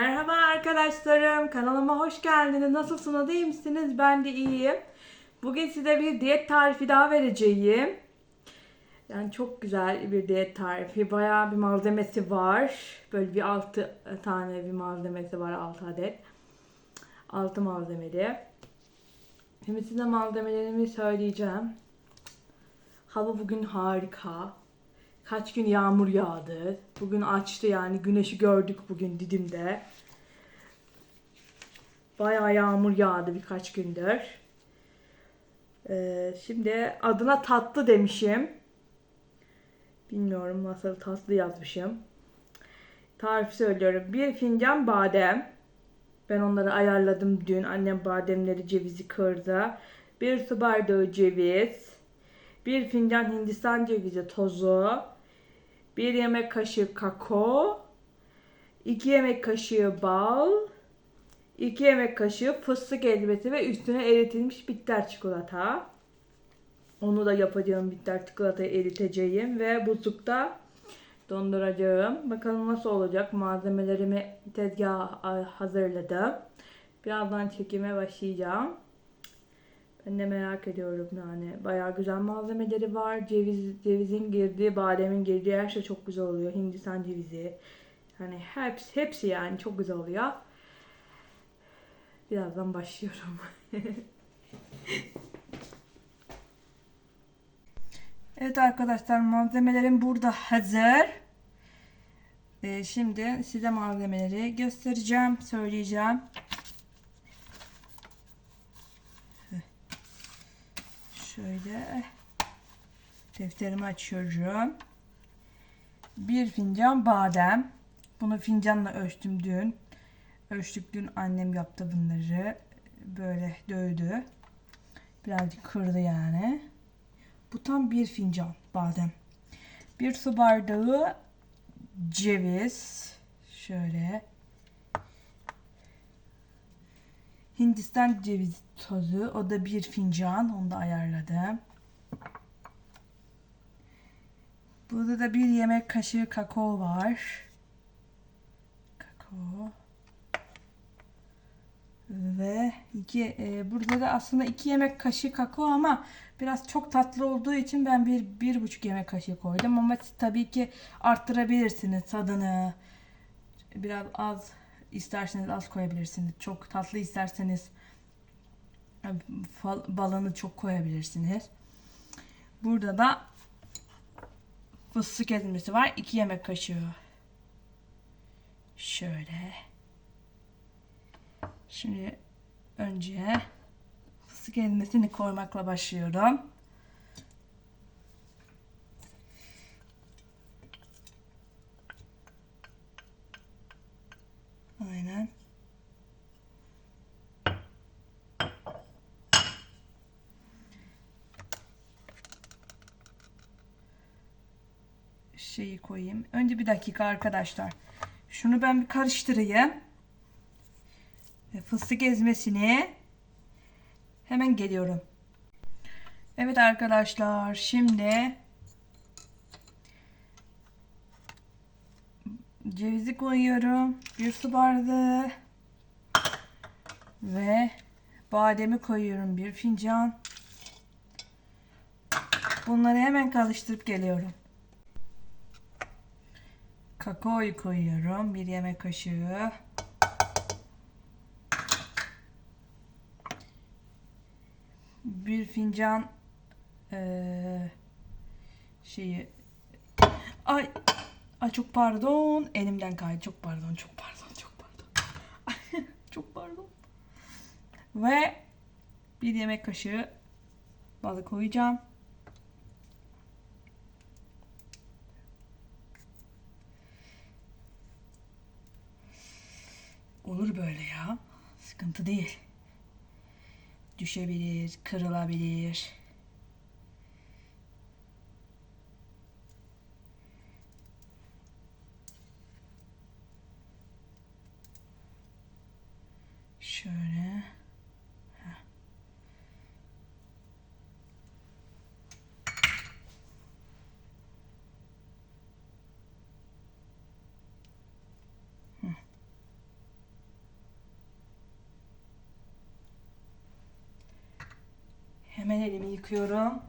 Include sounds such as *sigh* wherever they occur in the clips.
Merhaba arkadaşlarım, kanalıma hoş geldiniz. Nasılsınız, iyi misiniz? Ben de iyiyim. Bugün size bir diyet tarifi daha vereceğim. Yani çok güzel bir diyet tarifi. Bayağı bir malzemesi var. Böyle bir 6 tane bir malzemesi var, 6 adet. 6 malzemeli. Şimdi size malzemelerimi söyleyeceğim. Hava bugün harika. Kaç gün yağmur yağdı. Bugün açtı yani güneşi gördük bugün Didim'de. Bayağı yağmur yağdı birkaç gündür. Ee, şimdi adına tatlı demişim. Bilmiyorum nasıl tatlı yazmışım. Tarif söylüyorum. Bir fincan badem. Ben onları ayarladım dün. Annem bademleri cevizi kırdı. Bir su bardağı ceviz. Bir fincan hindistan cevizi tozu. Bir yemek kaşığı kakao. 2 yemek kaşığı bal. 2 yemek kaşığı fıstık ezmesi ve üstüne eritilmiş bitter çikolata. Onu da yapacağım bitter çikolatayı eriteceğim ve buzlukta donduracağım. Bakalım nasıl olacak. Malzemelerimi tezgaha hazırladım. Birazdan çekime başlayacağım. Ben de merak ediyorum yani. Bayağı güzel malzemeleri var. Ceviz, cevizin girdiği, bademin girdiği her şey çok güzel oluyor. Hindistan cevizi. Yani hepsi, hepsi yani çok güzel oluyor. Birazdan başlıyorum. *laughs* evet arkadaşlar malzemelerim burada hazır. Ee, şimdi size malzemeleri göstereceğim, söyleyeceğim. Şöyle defterimi açıyorum. Bir fincan badem. Bunu fincanla ölçtüm dün. Ölçtük dün annem yaptı bunları. Böyle dövdü. Birazcık kırdı yani. Bu tam bir fincan badem. Bir su bardağı ceviz. Şöyle. Hindistan cevizi tozu. O da bir fincan. Onu da ayarladım. Burada da bir yemek kaşığı kakao var. Kakao. Ve iki, e, burada da aslında iki yemek kaşığı kakao ama biraz çok tatlı olduğu için ben bir, bir buçuk yemek kaşığı koydum. Ama tabii ki arttırabilirsiniz tadını. Biraz az isterseniz az koyabilirsiniz. Çok tatlı isterseniz fal- balını çok koyabilirsiniz. Burada da fıstık ezmesi var. 2 yemek kaşığı. Şöyle. Şimdi önce fıstık ezmesini koymakla başlıyorum. Aynen. Şeyi koyayım. Önce bir dakika arkadaşlar. Şunu ben bir karıştırayım. Fıstık ezmesini hemen geliyorum. Evet arkadaşlar şimdi cevizi koyuyorum. Bir su bardağı. Ve bademi koyuyorum bir fincan. Bunları hemen karıştırıp geliyorum. Kakaoyu koyuyorum. Bir yemek kaşığı. Bir fincan eee, şeyi ay ay çok pardon. Elimden kaydı. Çok pardon çok pardon çok pardon. *laughs* Çok pardon. Ve bir yemek kaşığı balı koyacağım. Olur böyle ya. Sıkıntı değil. Düşebilir kırılabilir Şöyle. Hemen elimi yıkıyorum.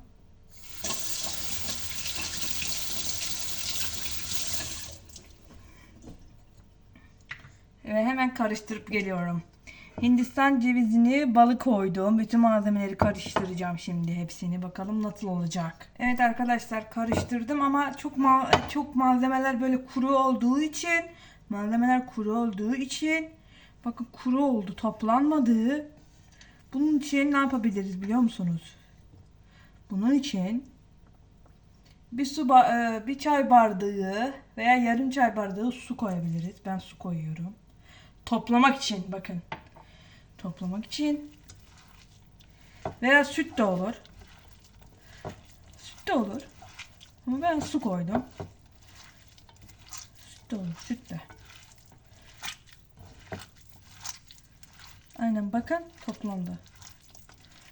Ve hemen karıştırıp geliyorum. Hindistan cevizini balı koydum. Bütün malzemeleri karıştıracağım şimdi hepsini. Bakalım nasıl olacak. Evet arkadaşlar karıştırdım ama çok ma- çok malzemeler böyle kuru olduğu için malzemeler kuru olduğu için bakın kuru oldu toplanmadı. Bunun için ne yapabiliriz biliyor musunuz? Bunun için bir su e, bir çay bardağı veya yarım çay bardağı su koyabiliriz. Ben su koyuyorum. Toplamak için bakın. Toplamak için. Veya süt de olur. Süt de olur. Ama ben su koydum. Süt de olur. Süt de. Aynen bakın toplandı.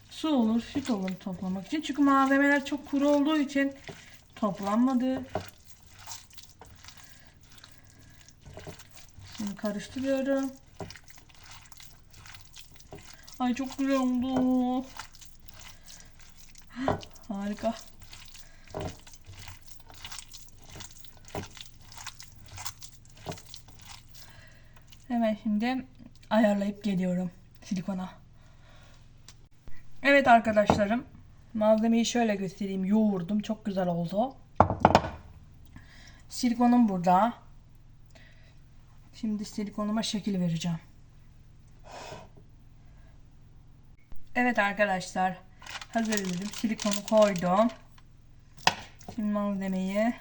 Su olur, süt olur toplamak için. Çünkü malzemeler çok kuru olduğu için toplanmadı. Şimdi karıştırıyorum. Ay çok güzel oldu. Harika. Hemen şimdi ayarlayıp geliyorum silikona. Evet arkadaşlarım. Malzemeyi şöyle göstereyim. Yoğurdum. Çok güzel oldu. Silikonum burada. Şimdi silikonuma şekil vereceğim. Evet arkadaşlar. Hazırladım. Silikonu koydum. Şimdi malzemeyi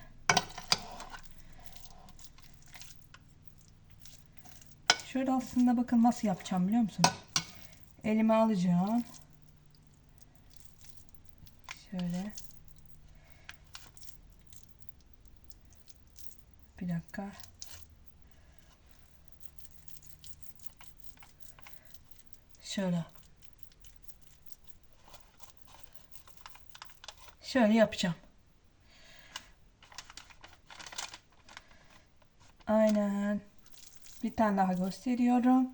Şöyle aslında bakın nasıl yapacağım biliyor musunuz? Elime alacağım. Şöyle. Bir dakika. Şöyle. Şöyle yapacağım. Aynen. Bir tane daha gösteriyorum.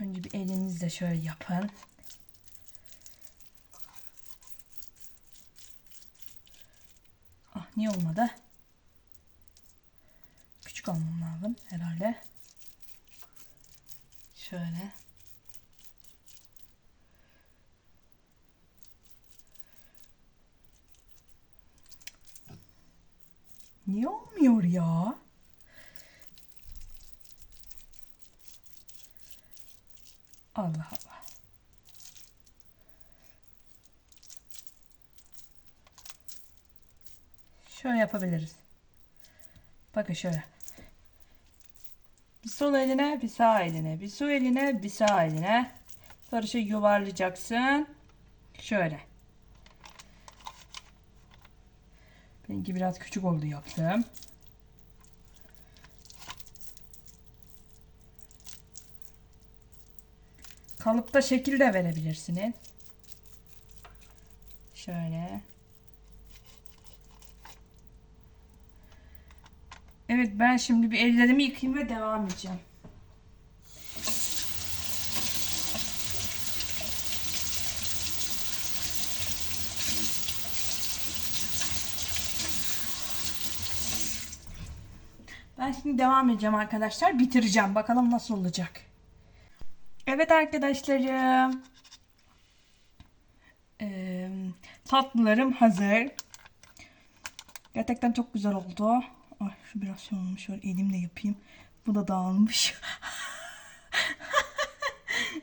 Önce bir elinizle şöyle yapın. Ah niye olmadı? Küçük almam lazım herhalde. Şöyle. Niye olmuyor ya? Allah Allah. Şöyle yapabiliriz. Bakın şöyle. Bir sol eline, bir sağ eline, bir sol eline, bir sağ eline. Sonra şey yuvarlayacaksın. Şöyle. Benimki biraz küçük oldu yaptım. Kalıpta şekil de verebilirsiniz. Şöyle. Evet ben şimdi bir ellerimi yıkayayım ve devam edeceğim. Ben şimdi devam edeceğim arkadaşlar. Bitireceğim. Bakalım nasıl olacak. Evet arkadaşlarım. Ee, tatlılarım hazır. Gerçekten çok güzel oldu. Ay şu biraz şey olmuş. Şöyle elimle yapayım. Bu da dağılmış.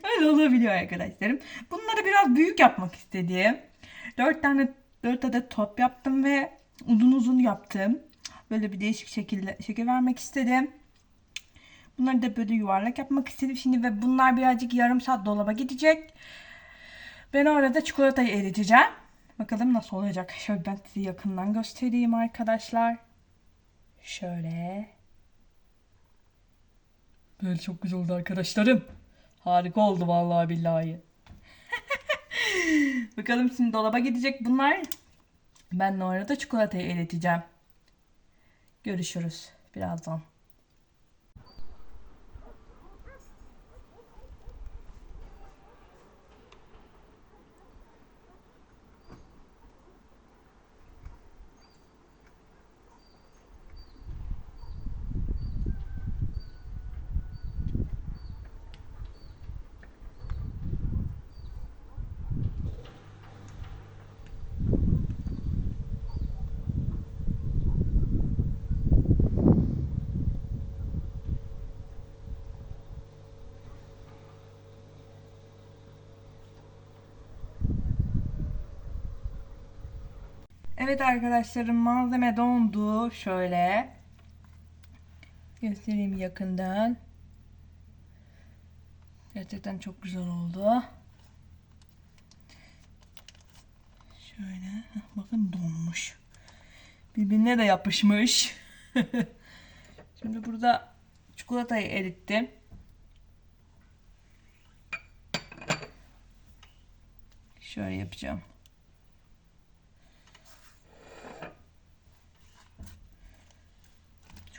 *laughs* Öyle olabiliyor arkadaşlarım. Bunları biraz büyük yapmak istedim. Dört tane dört adet top yaptım ve uzun uzun yaptım. Böyle bir değişik şekilde şekil vermek istedim. Bunları da böyle yuvarlak yapmak istedim şimdi ve bunlar birazcık yarım saat dolaba gidecek. Ben orada çikolatayı eriteceğim. Bakalım nasıl olacak. Şöyle ben size yakından göstereyim arkadaşlar. Şöyle. Böyle çok güzel oldu arkadaşlarım. Harika oldu vallahi billahi. *laughs* Bakalım şimdi dolaba gidecek bunlar. Ben de orada çikolatayı eriteceğim. Görüşürüz birazdan. Evet arkadaşlarım malzeme dondu. Şöyle. Göstereyim yakından. Gerçekten çok güzel oldu. Şöyle. Bakın donmuş. Birbirine de yapışmış. *laughs* Şimdi burada çikolatayı erittim. Şöyle yapacağım.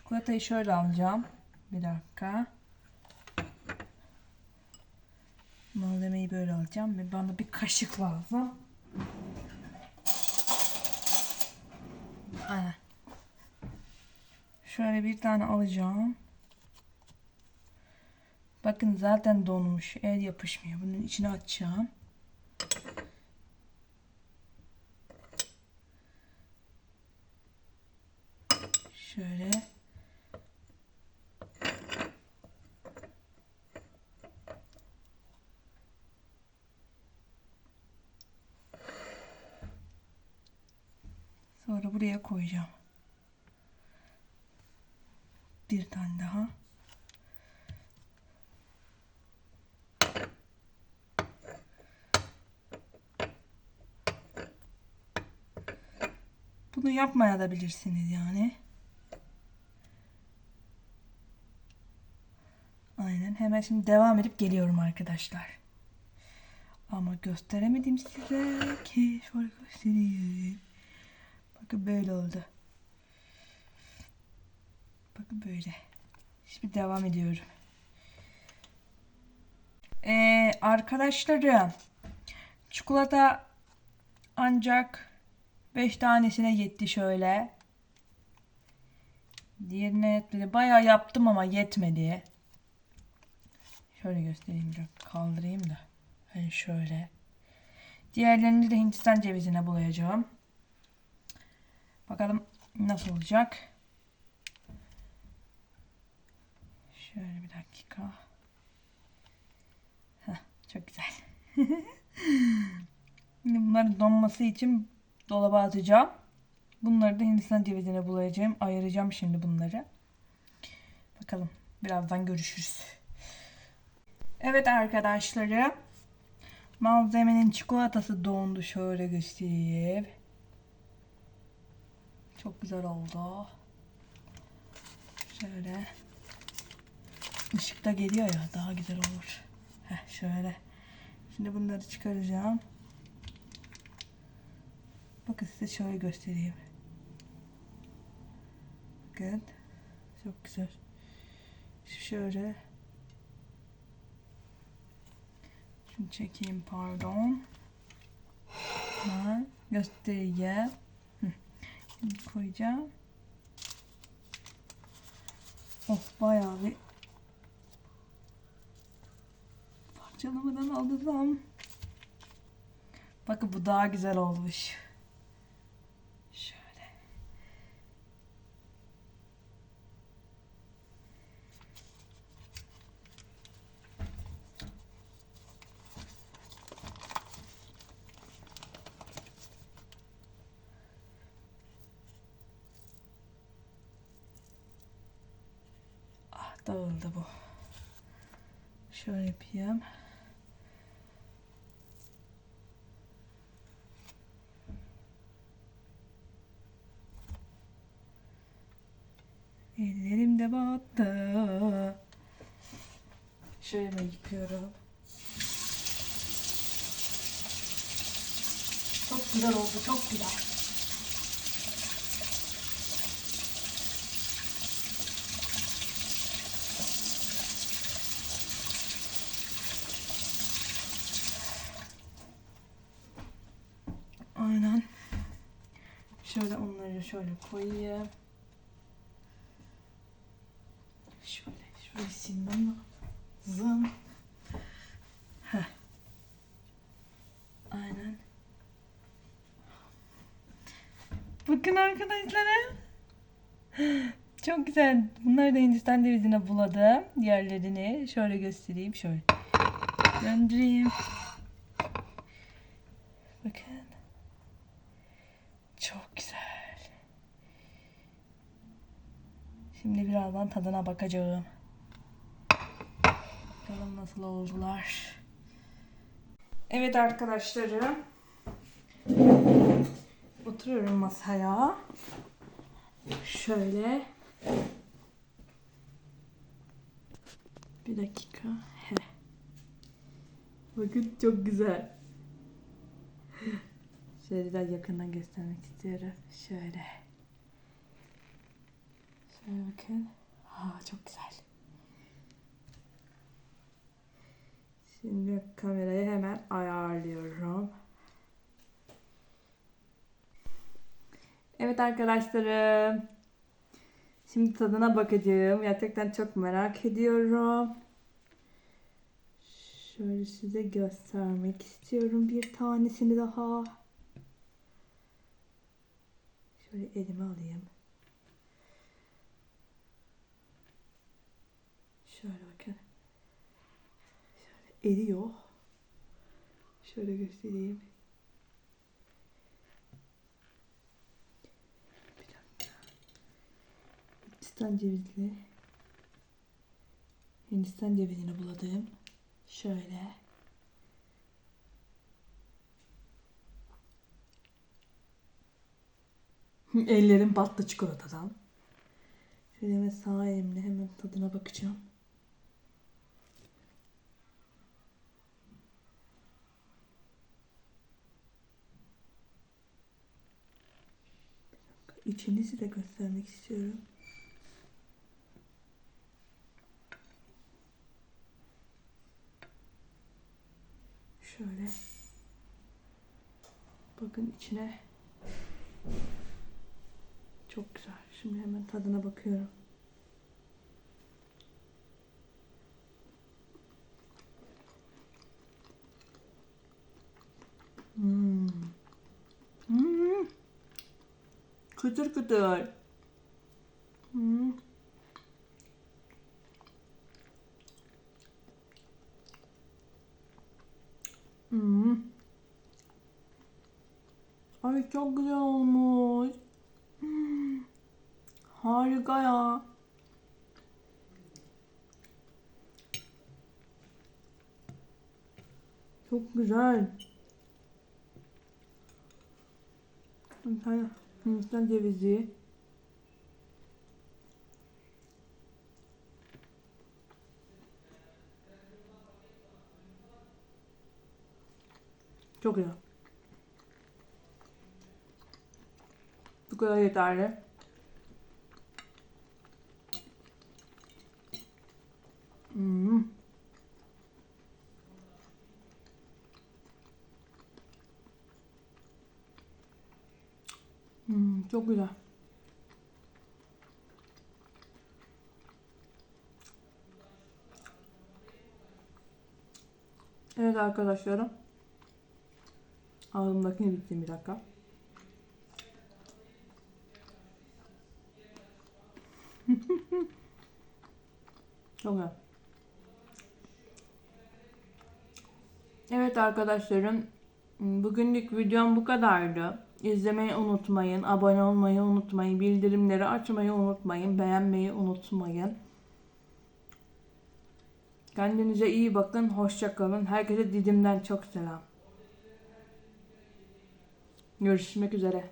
Çikolatayı şöyle alacağım. Bir dakika. Malzemeyi böyle alacağım ve bana bir kaşık lazım. Aynen. Şöyle bir tane alacağım. Bakın zaten donmuş. El yapışmıyor. Bunun içine atacağım. Şöyle. Sonra buraya koyacağım. Bir tane daha. Bunu yapmaya da bilirsiniz yani. Aynen. Hemen şimdi devam edip geliyorum arkadaşlar. Ama gösteremedim size ki şöyle göstereyim. Bakın böyle oldu. Bakın böyle. Şimdi devam ediyorum. Ee, arkadaşlarım çikolata ancak 5 tanesine yetti şöyle. Diğerine yetmedi. Bayağı yaptım ama yetmedi. Şöyle göstereyim kaldırayım da. Hani şöyle. Diğerlerini de Hindistan cevizine bulayacağım. Bakalım nasıl olacak. Şöyle bir dakika. Heh, çok güzel. *laughs* Şimdi bunların donması için dolaba atacağım. Bunları da Hindistan cevizine bulayacağım. Ayıracağım şimdi bunları. Bakalım. Birazdan görüşürüz. Evet arkadaşlarım. Malzemenin çikolatası dondu. Şöyle göstereyim. Çok güzel oldu. Şöyle. Işıkta geliyor ya daha güzel olur. Heh, şöyle. Şimdi bunları çıkaracağım. Bakın size şöyle göstereyim. Bakın. Çok güzel. Şöyle. Şunu çekeyim pardon. Ben göstereyim. Koyacağım. Of bayağı bir parçalamadan aldım. Bakın bu daha güzel olmuş. Şöyle. Ah dağıldı bu. Şöyle yapayım. Ellerim de battı. Şöyle yıkıyorum. Çok güzel oldu, çok güzel. Aynen. Şöyle onları şöyle koyayım. Bakın arkadaşlara. Çok güzel. Bunları da Hindistan cevizine buladım. Diğerlerini şöyle göstereyim. Şöyle döndüreyim. Bakın. Çok güzel. Şimdi birazdan tadına bakacağım. Bakalım nasıl oldular. Evet arkadaşlarım. Oturuyorum masaya. Şöyle. Bir dakika. He. Bakın çok güzel. Şöyle daha yakından göstermek istiyorum. Şöyle. Şöyle bakın. Ha çok güzel. Şimdi kamerayı hemen ayarlıyorum. Evet arkadaşlarım. Şimdi tadına bakacağım. Gerçekten çok merak ediyorum. Şöyle size göstermek istiyorum bir tanesini daha. Şöyle elime alayım. Şöyle bakın. Şöyle eriyor. Şöyle göstereyim. Bir dakika. Hindistan cevizli. Hindistan cevizini buladım. Şöyle. *laughs* Ellerim battı çikolatadan. Şöyle hemen sağ elimle hemen tadına bakacağım. İçini size göstermek istiyorum. Şöyle. Bakın içine. Çok güzel. Şimdi hemen tadına bakıyorum. Hmm. Hmm. Kıtır kıtır. Hmm. Hmm. Ay çok güzel olmuş. Hmm. Harika ya. Çok güzel. Bir tane Hindistan cevizi. Çok güzel. Kadar yeterli. Hmm. Hmm, çok güzel. Evet arkadaşlarım. Ağzımdakini bitireyim bir dakika. Çok güzel. Evet arkadaşlarım. Bugünlük videom bu kadardı. İzlemeyi unutmayın. Abone olmayı unutmayın. Bildirimleri açmayı unutmayın. Beğenmeyi unutmayın. Kendinize iyi bakın. Hoşça kalın. Herkese Didim'den çok selam. Görüşmek üzere.